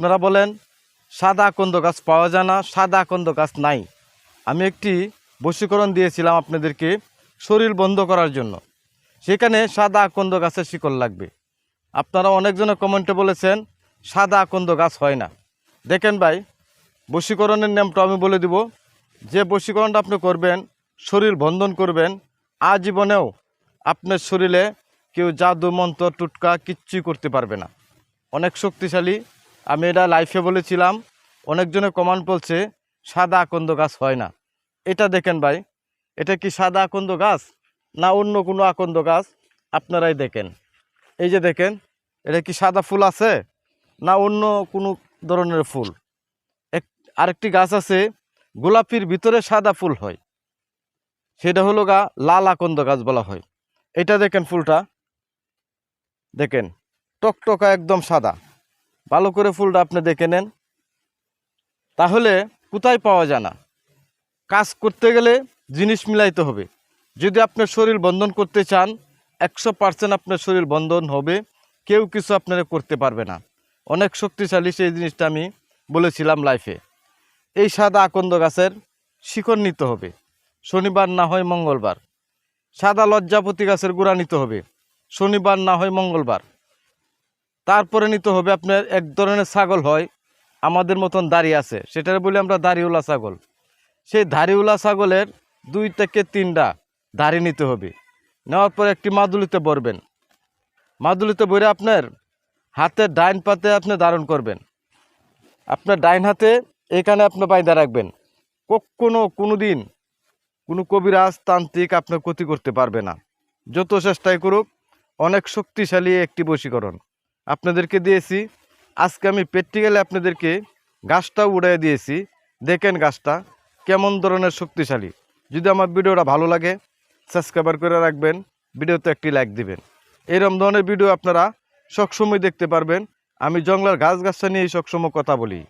আপনারা বলেন, সাদা আকন্দ গাছ পাওয়া যায় না, সাদা আকন্দ গাছ নাই। আমি একটি বশীকরণ দিয়েছিলাম আপনাদেরকে শরীর বন্ধ করার জন্য। সেখানে সাদা আকন্দ গাছের শিকড় লাগবে। আপনারা অনেকজনে কমেন্টে বলেছেন, সাদা আকন্দ গাছ হয় না। দেখেন ভাই, বশীকরণের নামটা আমি বলে দিব। যে বশীকরণটা আপনি করবেন, শরীর বন্ধন করবেন, আজীবনেও আপনার শরীরে কেউ জাদু, মন্ত্র, টুটকা কিচ্ছুই করতে পারবে না। অনেক শক্তিশালী আমি এটা লাইফে বলেছিলাম, অনেকজনে কমান্ড বলছে, সাদা আকন্দ গাছ হয় না। এটা দেখেন ভাই, এটা কি সাদা আকন্দ গাছ না অন্য কোনো আকন্দ গাছ? আপনারাই দেখেন। এই যে দেখেন, এটা কি সাদা ফুল আছে না অন্য কোনো ধরনের ফুল? এক, আরেকটি গাছ আছে, গোলাপির ভিতরে সাদা ফুল হয়। সেটা হলো গা, লাল আকন্দ গাছ বলা হয়। এটা দেখেন ফুলটা। দেখেন, টকটকা একদম সাদা। ভালো করে ফুলটা আপনি দেখে নেন। তাহলে কোথায় পাওয়া যায় না। কাজ করতে গেলে জিনিস মিলাইতে হবে। যদি আপনার শরীর বন্ধন করতে চান, একশো পার্সেন্ট আপনার শরীর বন্ধন হবে। কেউ কিছু আপনারা করতে পারবে না। অনেক শক্তিশালী সেই জিনিসটা আমি বলেছিলাম লাইফে। এই সাদা আকন্দ গাছের শিকড় নিতে হবে। শনিবার না হয় মঙ্গলবার। সাদা লজ্জাপতি গাছের গোড়া নিতে হবে। শনিবার না হয় মঙ্গলবার। তারপরে নিতে হবে আপনার এক ধরনের ছাগল হয়, আমাদের মতন দাড়ি আছে, সেটার বলি আমরা দাড়িওলা ছাগল। সেই দাড়িওলা ছাগলের দুই থেকে তিনটা দাড়ি নিতে হবে, নেওয়ার পর একটি মাদুলিতে ভরবেন মাদুলিতে ভরে আপনার হাতের ডাইন পাতে আপনি ধারণ করবেন। আপনার ডাইন হাতে এখানে আপনি বাইদা রাখবেন। কখনো কোনো দিন কোনো কবিরাজ তান্ত্রিক আপনার ক্ষতি করতে পারবে না। যত চেষ্টাই করুক, অনেক শক্তিশালী একটি বশীকরণ। আপনাদেরকে দিয়েছি। আজকে আমি প্র্যাকটিক্যালি আপনাদেরকে গাছটা উড়াই দিয়েছি। দেখেন গাছটা কেমন ধরনের শক্তিশালী। যদি আমার ভিডিওটা ভালো লাগে, সাবস্ক্রাইবার করে রাখবেন, ভিডিওতে একটি লাইক দিবেন। এরম ধরনের ভিডিও আপনারা সবসময় দেখতে পারবেন। আমি জঙ্গলার গাছ গাছটা নিয়ে সবসময় কথা বলি।